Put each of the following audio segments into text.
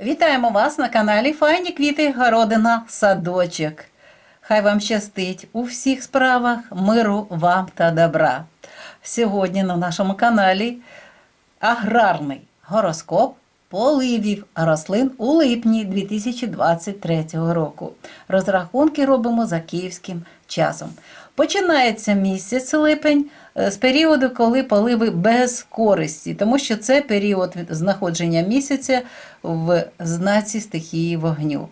Вітаємо вас на каналі Файні квіти, городина, садочок. Хай вам щастить у всіх справах, миру вам та добра. Сьогодні на нашому каналі аграрний гороскоп поливів рослин у липні 2023 року. Розрахунки робимо за київським часом. Починається місяць липень е, з періоду, коли поливи без користі, тому що це період знаходження місяця в знаці стихії вогню.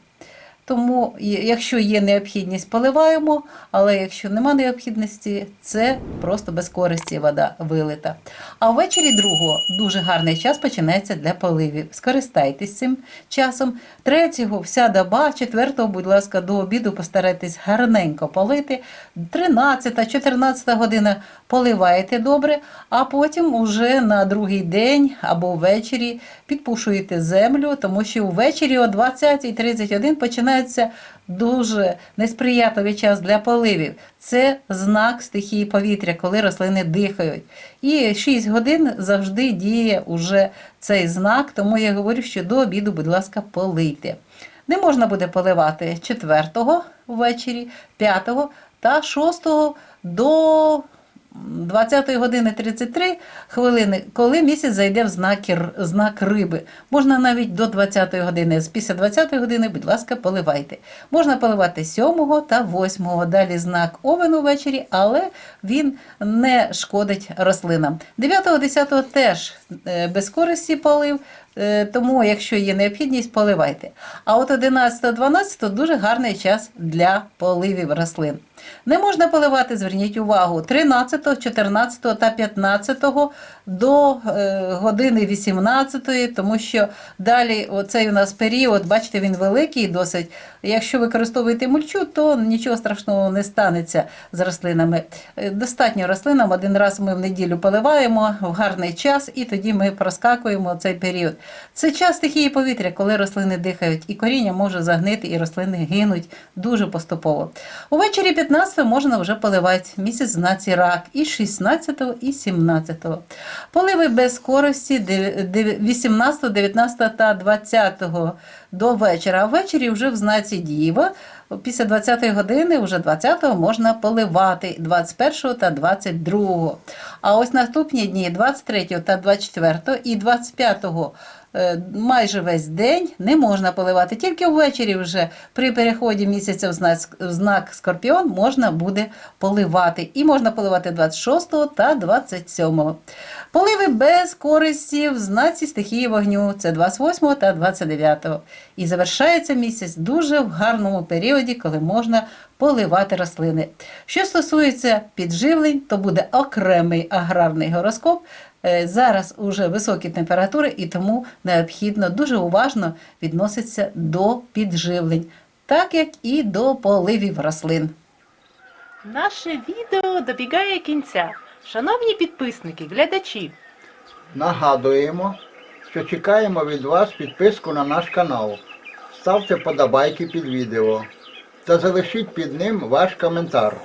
Тому, якщо є необхідність, поливаємо, але якщо нема необхідності, це просто без користі вода вилита. А ввечері другого дуже гарний час починається для поливів. Скористайтесь цим часом. Третього вся доба, четвертого, будь ласка, до обіду постарайтесь гарненько полити. 13, 14 година поливаєте добре, а потім уже на другий день або ввечері підпушуєте землю, тому що ввечері о 20.31 починається дуже несприятливий час для поливів. Це знак стихії повітря, коли рослини дихають. І 6 годин завжди діє уже цей знак, тому я говорю, що до обіду, будь ласка, полийте. Не можна буде поливати 4 ввечері, 5 та 6 до 20 години 33 хвилини, коли місяць зайде в знак, знак риби. Можна навіть до 20 години. З Після 20 години, будь ласка, поливайте. Можна поливати 7 та 8. Далі знак овен увечері, але він не шкодить рослинам. 9-10 теж е, без користі полив. Е, Тому, якщо є необхідність, поливайте. А от 11-12 дуже гарний час для поливів рослин. Не можна поливати, зверніть увагу, 13, 14 та 15 до е, години 18, тому що далі оцей у нас період, бачите, він великий досить. Якщо використовуєте мульчу, то нічого страшного не станеться з рослинами. Е, Достатньо рослинам один раз ми в неділю поливаємо в гарний час, і тоді ми проскакуємо цей період. Це час стихії повітря, коли рослини дихають, і коріння може загнити, і рослини гинуть дуже поступово. Увечері 15 можна вже поливати місяць знаці рак і 16 і 17. Поливи без скорості де- де- 18, 19 та 20 до вечора. А ввечері вже в знаці Діва. Після 20 години, вже 20 можна поливати 21 та 22. А ось наступні дні 23 та 24 і 25 е, майже весь день не можна поливати. Тільки ввечері вже при переході місяця в знак, в знак Скорпіон можна буде поливати. І можна поливати 26 та 27. Поливи без користі в знаці стихії вогню. Це 28 та 29. І завершається місяць дуже в гарному періоді, коли можна поливати рослини. Що стосується підживлень, то буде окремий аграрний гороскоп. Е, Зараз уже високі температури, і тому необхідно дуже уважно відноситися до підживлень, так як і до поливів рослин. Наше відео добігає кінця. Шановні підписники, глядачі, Нагадуємо, що чекаємо від вас підписку на наш канал. Ставте подобайки під відео та залишіть під ним ваш коментар.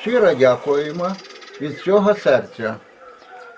Щиро дякуємо від всього серця.